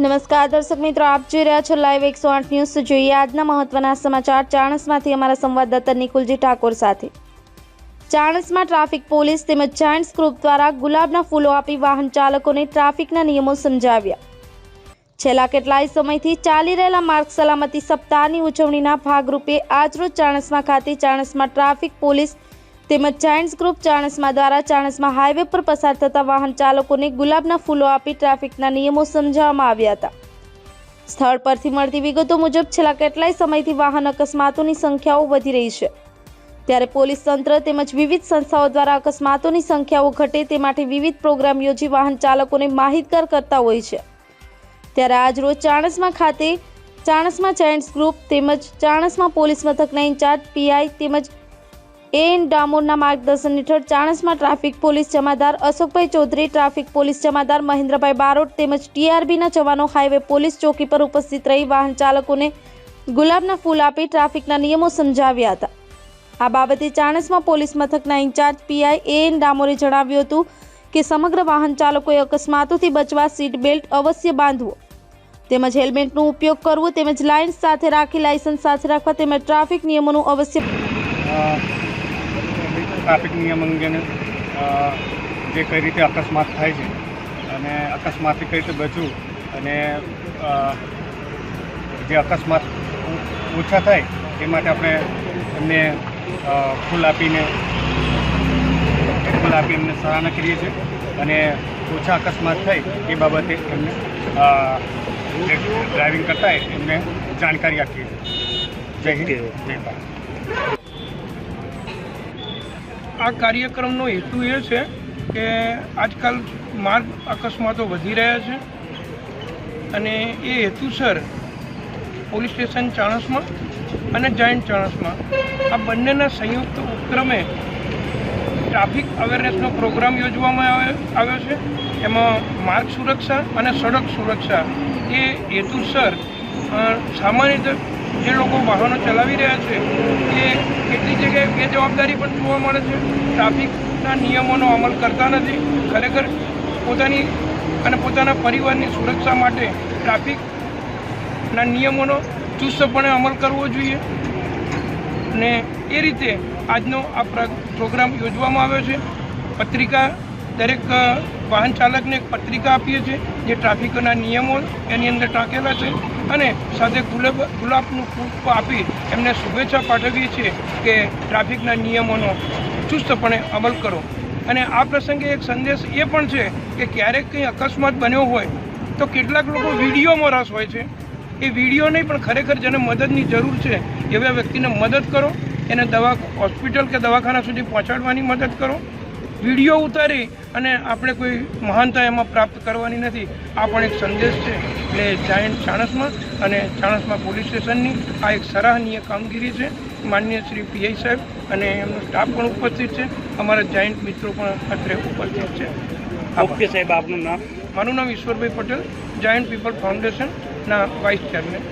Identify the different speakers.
Speaker 1: નમસ્કાર, દર્શક મિત્રો, આપ જોઈ રહ્યા છો લાઈવ એકસો આઠ ન્યૂઝ જોઈએ આજના મહત્વના સમાચાર ચાણસમાંથી અમારા સંવાદદાતા નિકુલજી ઠાકોર સાથે. ચાણસમાં ટ્રાફિક પોલીસ તેમજ જાયન્ટ્સ ગ્રુપ દ્વારા ગુલાબના ફૂલો આપી વાહન ચાલકોને ટ્રાફિકના નિયમો સમજાવ્યા. છેલ્લા કેટલાય સમયથી ચાલી રહેલા માર્ગ સલામતી સપ્તાહની ઉજવણીના ભાગરૂપે આજરોજ ચાણસમાં ખાતે ચાણસમાં ટ્રાફિક પોલીસ તેમજ ચાઇન્સ ગ્રુપ ચાણસમા દ્વારા ચાણસમાં હાઈવે પર પસાર થતા વાહન ચાલકોને ગુલાબના ફૂલો આપી ટ્રાફિકના નિયમો સમજાવવામાં આવ્યા હતા. સ્થળ પરથી મળતી વિગતો મુજબ છેલ્લા કેટલાય સમયથી વાહન અકસ્માતોની સંખ્યાઓ વધી રહી છે. ત્યારે પોલીસ તંત્ર તેમજ વિવિધ સંસ્થાઓ દ્વારા અકસ્માતોની સંખ્યાઓ ઘટે તે માટે વિવિધ પ્રોગ્રામ યોજી વાહન ચાલકોને માહિતગાર કરતા હોય છે. ત્યારે આજરોજ ચાણસમાં ખાતે ચાણસમાં જાયન્ટ્સ ગ્રુપ તેમજ ચાણસમાં પોલીસ મથકના ઇન્ચાર્જ પીઆઈ તેમજ એએન ડામોરના માર્ગદર્શન હેઠળ ચાણસમાં ટ્રાફિક પોલીસ જમાદાર અશોકભાઈ ચૌધરી, ટ્રાફિક પોલીસ જમાદાર મહેન્દ્રભાઈ બારોટ તેમજ ટીઆરબીના જવાનો હાઈવે પોલીસ ચોકી પર ઉપસ્થિત રહી વાહન ચાલકોને ગુલાબના ફૂલ આપી ટ્રાફિકના નિયમો સમજાવ્યા હતા. આ બાબતે ચાણસમાં પોલીસ મથકના ઇન્ચાર્જ પીઆઈ એએન ડામોરે જણાવ્યું હતું કે સમગ્ર વાહન ચાલકોએ અકસ્માતોથી બચવા સીટ બેલ્ટ અવશ્ય બાંધવો. તેમજ હેલ્મેટનો ઉપયોગ કરવો તેમજ લાઇન્સ સાથે રાખી લાયસન્સ સાથે રાખવા તેમજ ટ્રાફિક નિયમોનું અવશ્ય
Speaker 2: ટ્રાફિક નિયમ અંગેનું જે કઈ રીતે અકસ્માત થાય છે અને અકસ્માતથી કઈ રીતે બચવું અને જે અકસ્માત ઓછા થાય એ માટે આપણે એમને ફૂલ આપીને ફૂલ આપી એમને સરાહના કરીએ છીએ અને ઓછા અકસ્માત થાય એ બાબતે એમને ડ્રાઇવિંગ કરતા હોય એમને જાણકારી આપીએ છીએ. જય હિન્દ. જય ભારત.
Speaker 3: આ કાર્યક્રમનો હેતુ એ છે કે આજકાલ માર્ગ અકસ્માતો વધી રહ્યા છે અને એ હેતુસર પોલીસ સ્ટેશન ચાણસમાં અને જાયન્ટ ચાણસમાં આ બંનેના સંયુક્ત ઉપક્રમે ટ્રાફિક અવેરનેસનો પ્રોગ્રામ યોજવામાં આવે- આવ્યો છે. એમાં માર્ગ સુરક્ષા અને સડક સુરક્ષા એ હેતુસર સામાન્ય રીતે જે લોકો વાહનો ચલાવી રહ્યા છે, એ કેટલી બેજવાબદારી પણ જોવા મળે છે. ટ્રાફિકના નિયમોનો અમલ કરતા નથી. ખરેખર પોતાની અને પોતાના પરિવારની સુરક્ષા માટે ટ્રાફિકના નિયમોનો ચુસ્તપણે અમલ કરવો જોઈએ. ને એ રીતે આજનો આ પ્રોગ્રામ યોજવામાં આવ્યો છે. પત્રિકા દરેક વાહન ચાલકને એક પત્રિકા આપીએ છીએ જે ટ્રાફિકના નિયમો એની અંદર ટાંકેલા છે. અને સાથે ગુલાબ ગુલાબનું પુષ્પ આપી એમને શુભેચ્છા પાઠવીએ છીએ કે ટ્રાફિકના નિયમોનો ચુસ્તપણે અમલ કરો. અને આ પ્રસંગે એક સંદેશ એ પણ છે કે ક્યારેક કંઈ અકસ્માત બન્યો હોય તો કેટલાક લોકો વિડીયોમાં રસ હોય છે. એ વીડિયો નહીં, પણ ખરેખર જેને મદદની જરૂર છે, એવા વ્યક્તિને મદદ કરો. એને દવા, હોસ્પિટલ કે દવાખાના સુધી પહોંચાડવાની મદદ કરો. વીડિયો ઉતારી અને આપણે કોઈ મહાનતા એમાં પ્રાપ્ત કરવાની નથી. આ પણ એક સંદેશ છે. એટલે જાયન્ટ ચાણસમાં અને ચાણસમાં પોલીસ સ્ટેશનની આ એક સરાહનીય કામગીરી છે. માન્ય શ્રી પીઆઈ સાહેબ અને એમનો સ્ટાફ પણ ઉપસ્થિત છે. અમારા જાયન્ટ મિત્રો પણ અત્રે ઉપસ્થિત છે.
Speaker 2: ઓકે સાહેબ આપનું નામ?
Speaker 3: મારું નામ ઈશ્વરભાઈ પટેલ જાયન્ટ પીપલ ફાઉન્ડેશનના વાઇસ ચેરમેન.